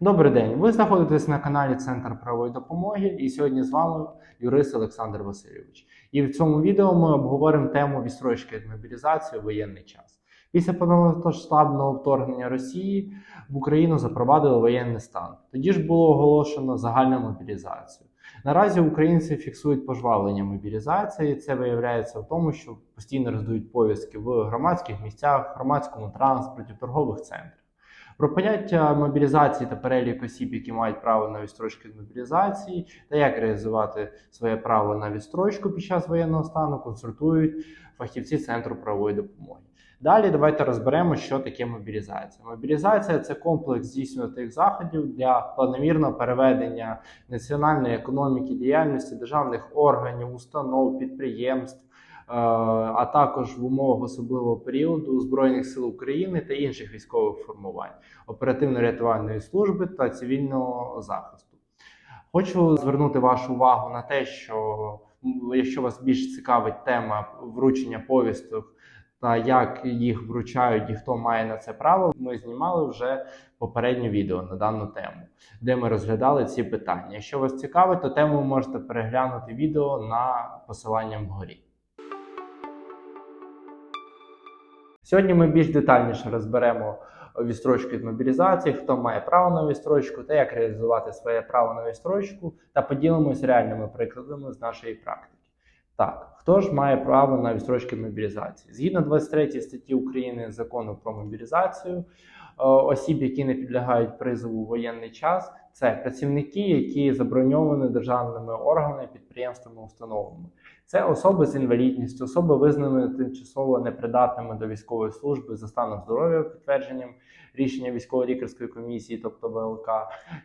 Добрий день. Ви знаходитесь на каналі Центр правової допомоги, і сьогодні з вами юрист Олександр Васильович. І в цьому відео ми обговоримо тему відстрочки від мобілізації у воєнний час. Після повномасштабного вторгнення Росії в Україну запровадили воєнний стан. Тоді ж було оголошено загальну мобілізацію. Наразі українці фіксують пожвавлення мобілізації. Це виявляється в тому, що постійно роздають повістки в громадських місцях, громадському транспорті, торгових центрах. Про поняття мобілізації та перелік осіб, які мають право на відстрочку від мобілізації, та як реалізувати своє право на відстрочку під час воєнного стану, консультують фахівці Центру правової допомоги. Далі давайте розберемо, що таке мобілізація. Мобілізація це комплекс здійснюваних заходів для планомірного переведення національної економіки, діяльності державних органів, установ, підприємств. Е, А також в умовах особливого періоду Збройних сил України та інших військових формувань, оперативно-рятувальної служби та цивільного захисту. Хочу звернути вашу увагу на те, що якщо вас більш цікавить тема вручення повісток та як їх вручають і хто має на це право, ми знімали вже попереднє відео на дану тему, де ми розглядали ці питання. Якщо вас цікавить, то тему можете переглянути відео на посиланням вгорі. Сьогодні ми більш детальніше розберемо відстрочку від мобілізації, хто має право на відстрочку та як реалізувати своє право на відстрочку, та поділимось реальними прикладами з нашої практики. Так, хто ж має право на відстрочку від мобілізації? Згідно 23 статті України закону про мобілізацію, е, осіб, які не підлягають призову у воєнний час, це працівники, які заброньовані державними органами, підприємствами, установами. Це особи з інвалідністю, особи визнані тимчасово непридатними до військової служби за станом здоров'я підтвердженням рішення військово-лікарської комісії, тобто ВЛК,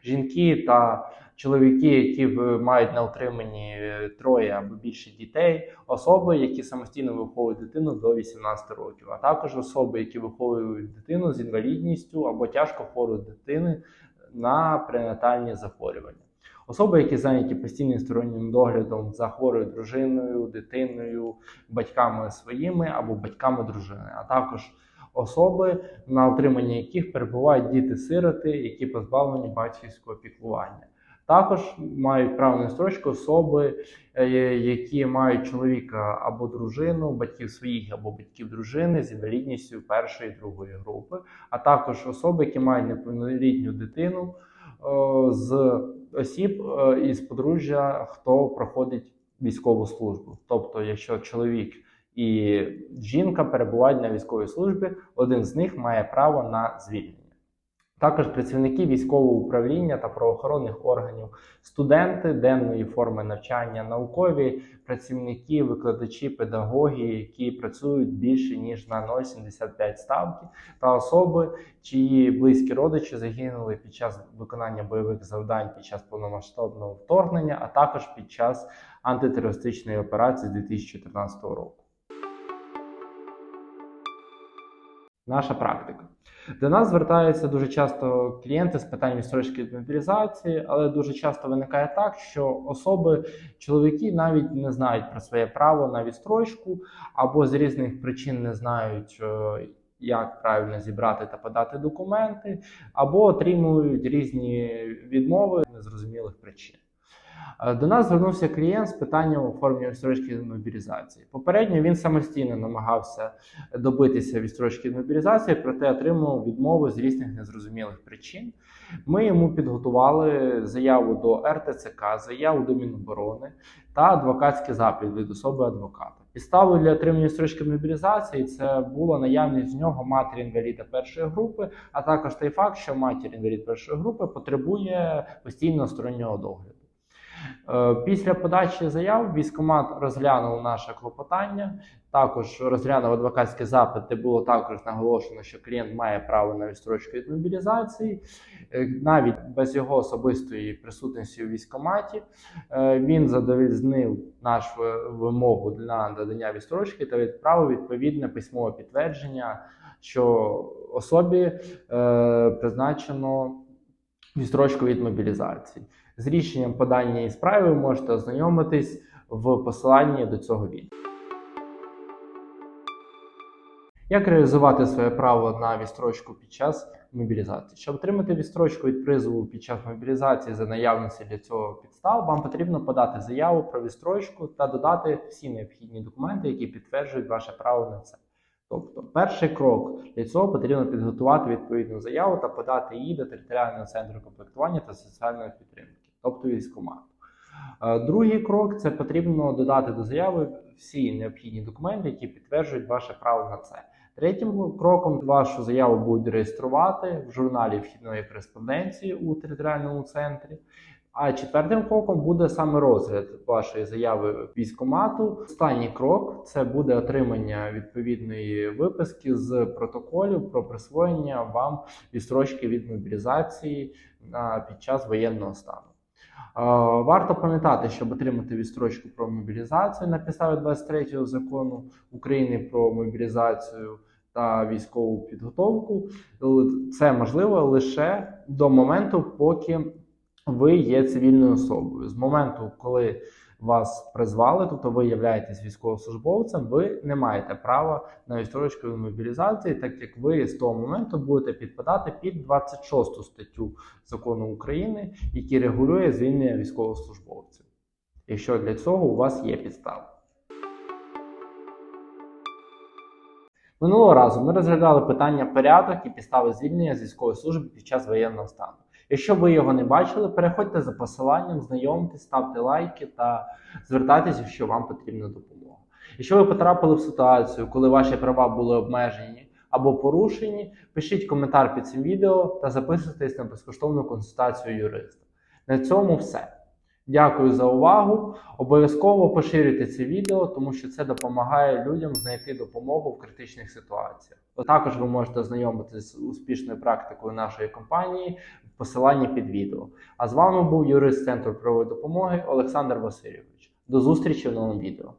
жінки та чоловіки, які мають на утриманні е, троє або більше дітей, особи, які самостійно виховують дитину до 18 років, а також особи, які виховують дитину з інвалідністю або тяжко хвору дитини на пренатальні захворювання. Особи, які зайняті постійним стороннім доглядом за хворою дружиною, дитиною, батьками своїми або батьками дружини, а також особи, на отриманні яких перебувають діти-сироти, які позбавлені батьківського піклування. Також мають право на строчку особи, е, які мають чоловіка або дружину, батьків своїх або батьків дружини з інвалідністю першої і другої групи, а також особи, які мають неповнолітню дитину з осіб е, із подружжя, хто проходить військову службу. Тобто, якщо чоловік і жінка перебувають на військовій службі, один з них має право на звільнення. Також працівники військового управління та правоохоронних органів, студенти денної форми навчання, наукові працівники, викладачі, педагоги, які працюють більше ніж на 0,75 ставки, та особи, чиї близькі родичі загинули під час виконання бойових завдань під час повномасштабного вторгнення, а також під час антитерористичної операції з 2014 року. Наша практика. До нас звертаються дуже часто клієнти з питань історичної мобілізації, але дуже часто виникає так, що особи, чоловіки навіть не знають про своє право на відстрочку, або з різних причин не знають, е, як правильно зібрати та подати документи, або отримують різні відмови незрозумілих причин. Е, До нас звернувся клієнт з питанням оформлення відстрочки від мобілізації. Попередньо він самостійно намагався добитися відстрочки мобілізації, проте отримав відмову з різних незрозумілих причин. Ми йому підготували заяву до РТЦК, заяву до Міноборони та адвокатський запит від особи адвоката. Підставою для отримання строчки мобілізації це була наявність в нього матері інваліда першої групи, а також той факт, що матір інвалід першої групи потребує постійного стороннього догляду. Е, Після подачі заяв військкомат розглянув наше клопотання, також розглянув адвокатський запит, де було також наголошено, що клієнт має право на відстрочку від мобілізації, Е, навіть без його особистої присутності у військкоматі. Е, Він задовільнив нашу вимогу для надання відстрочки та відправив відповідне письмове підтвердження, що особі призначено відстрочку від мобілізації. З рішенням по даній справі ви можете ознайомитись в посиланні до цього відео. Як реалізувати своє право на відстрочку під час мобілізації? Щоб отримати відстрочку від призову під час мобілізації за наявності для цього підстав, вам потрібно подати заяву про відстрочку та додати всі необхідні документи, які підтверджують ваше право на це. Тобто, перший крок для цього потрібно підготувати відповідну заяву та подати її до територіального центру комплектування та соціальної підтримки, тобто військкомату. Е, Другий крок це потрібно додати до заяви всі необхідні документи, які підтверджують ваше право на це. Третім кроком вашу заяву будуть реєструвати в журналі вхідної кореспонденції у територіальному центрі. А четвертим кроком буде саме розгляд вашої заяви військкомату. Останній крок це буде отримання відповідної виписки з протоколів про присвоєння вам відстрочки від мобілізації під час воєнного стану. Е, Варто пам'ятати, щоб отримати відстрочку про мобілізацію на підставі 23 закону України про мобілізацію та військову підготовку. Це можливо лише до моменту, поки ви є цивільною особою. З моменту, коли вас призвали, тобто ви являєтесь військовослужбовцем, ви не маєте права на відстрочку від мобілізації, так як ви з того моменту будете підпадати під 26 статтю закону України, який регулює звільнення військовослужбовців. Якщо для цього у вас є підстави. Минулого разу ми розглядали питання порядок і підстави звільнення з військової служби під час воєнного стану. Якщо ви його не бачили, переходьте за посиланням, знайомтесь, ставте лайки та звертайтеся, якщо вам потрібна допомога. Якщо ви потрапили в ситуацію, коли ваші права були обмежені або порушені, пишіть коментар під цим відео та записуйтесь на безкоштовну консультацію юриста. На цьому все. Дякую за увагу. Обов'язково поширюйте це відео, тому що це допомагає людям знайти допомогу в критичних ситуаціях. Також ви можете ознайомитися з успішною практикою нашої компанії в посиланні під відео. А з вами був юрист Центру правової допомоги Олександр Васильович. До зустрічі в новому відео.